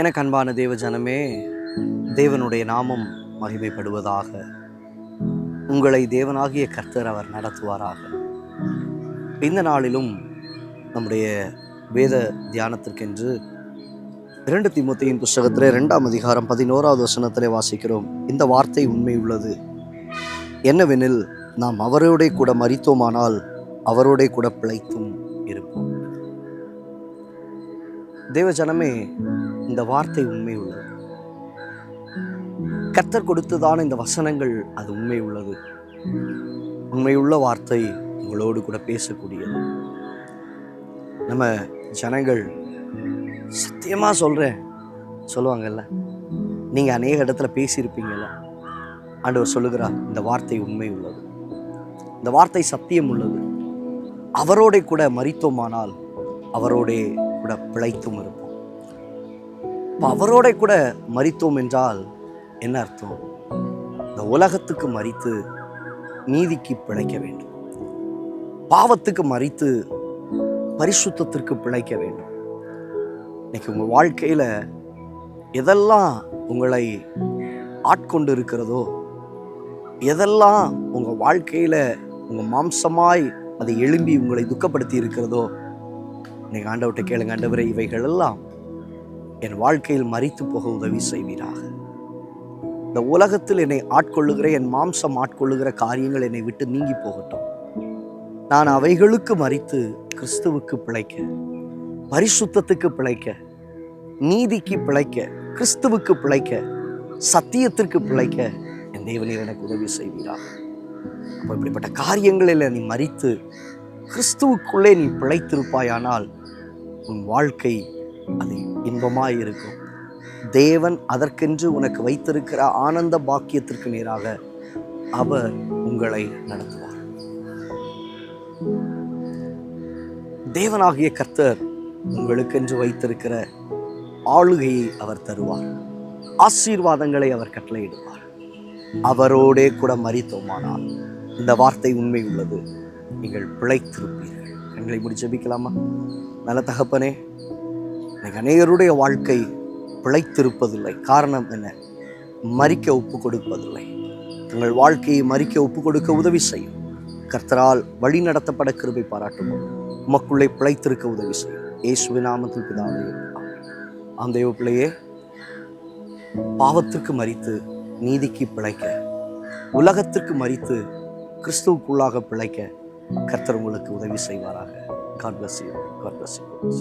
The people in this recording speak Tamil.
எனக்கு அன்பான தேவ ஜனமே தேவனுடைய நாமம் மகிமைப்படுவதாக உங்களை தேவனாகிய கர்த்தர் அவர் நடத்துவாராக. இந்த நாளிலும் நம்முடைய வேத தியானத்திற்கென்று இரண்டு திமுத்தையின் புஸ்தகத்திலே ரெண்டாம் அதிகாரம் பதினோராவது வசனத்திலே வாசிக்கிறோம். இந்த வார்த்தை உண்மை உள்ளது. என்னவெனில் நாம் அவரோடே கூட மறித்தோமானால் அவரோடே கூட பிழைத்தும் இருப்போம். தேவ ஜனமே இந்த வார்த்தை உண்மை உள்ளது. கத்தர் கொடுத்ததான இந்த வசனங்கள் அது உண்மை உள்ளது. உண்மையுள்ள வார்த்தை உங்களோடு கூட பேசக்கூடியது. நம்ம ஜனங்கள் சத்தியமாக சொல்கிறேன் சொல்லுவாங்கல்ல நீங்கள் அநேக இடத்துல பேசியிருப்பீங்கல்ல ஆண்டவர் சொல்லுகிறார் இந்த வார்த்தை உண்மை உள்ளது. இந்த வார்த்தை சத்தியம் உள்ளது. அவரோட கூட மறித்தோமானால் அவரோட கூட பிழைத்தும் இருப்போம். அவரோட கூட மறித்தோம் என்றால் என்ன அர்த்தம்? இந்த உலகத்துக்கு மறித்து நீதிக்கு பிழைக்க வேண்டும். பாவத்துக்கு மறித்து பரிசுத்தத்திற்கு பிழைக்க வேண்டும். இன்னைக்கு உங்கள் வாழ்க்கையில் எதெல்லாம் உங்களை ஆட்கொண்டு இருக்கிறதோ எதெல்லாம் உங்கள் வாழ்க்கையில் உங்கள் மாம்சமாய் அதை எழும்பி உங்களை துக்கப்படுத்தி இருக்கிறதோ இன்னைக்கு ஆண்டவர்கிட்ட கேளுங்க ஆண்டவரே இவைகள் எல்லாம் என் வாழ்க்கையில் மறித்து போக உதவி செய்வீராக. இந்த உலகத்தில் என்னை ஆட்கொள்ளுகிற என் மாம்சம் ஆட்கொள்ளுகிற காரியங்கள் என்னை விட்டு நீங்கி போகட்டும். நான் அவைகளுக்கு மறித்து கிறிஸ்துவுக்கு பிழைக்க பரிசுத்தத்துக்கு பிழைக்க நீதிக்கு பிழைக்க கிறிஸ்துவுக்கு பிழைக்க சத்தியத்திற்கு பிழைக்க என் தேவனீர் எனக்கு உதவி செய்வீராக. அப்போ இப்படிப்பட்ட காரியங்களில் நீ மறித்து கிறிஸ்துவுக்குள்ளே நீ பிழைத்திருப்பாயானால் உன் வாழ்க்கை அது இன்பமாக இருக்கும் தேவன் அதற்கென்று உனக்கு வைத்திருக்கிற ஆனந்த பாக்கியத்திற்கு நேராக அவர் உங்களை நடத்துவார். தேவனாகிய கர்த்தர் உங்களுக்கென்று வைத்திருக்கிற ஆளுகையை அவர் தருவார். ஆசீர்வாதங்களை அவர் கட்டளையிடுவார். அவரோடே கூட மறித்தோமானால் இந்த வார்த்தை உண்மை உள்ளது. நீங்கள் பிழைத்திருப்பீர்கள். கண்களை முடி ஜபிக்கலாமா? நல்ல தகப்பனே இன்னைக்கு அநேகருடைய வாழ்க்கை பிழைத்திருப்பதில்லை. காரணம் என்ன? மறிக்க ஒப்பு கொடுப்பதில்லை. தங்கள் வாழ்க்கையை மறிக்க ஒப்பு கொடுக்க உதவி செய்யும். கர்த்தரால் வழி நடத்தப்பட கிருபை பாராட்டும் உமக்குள்ளே பிழைத்திருக்க உதவி செய்யும். இயேசுவின் நாமத்தில் பிதாவே அந்த தேவ பிள்ளையே பாவத்திற்கு மறித்து நீதிக்கு பிழைக்க உலகத்திற்கு மறித்து கிறிஸ்துவுக்குள்ளாக பிழைக்க கர்த்தர் உங்களுக்கு உதவி செய்வாராக. God bless you God bless you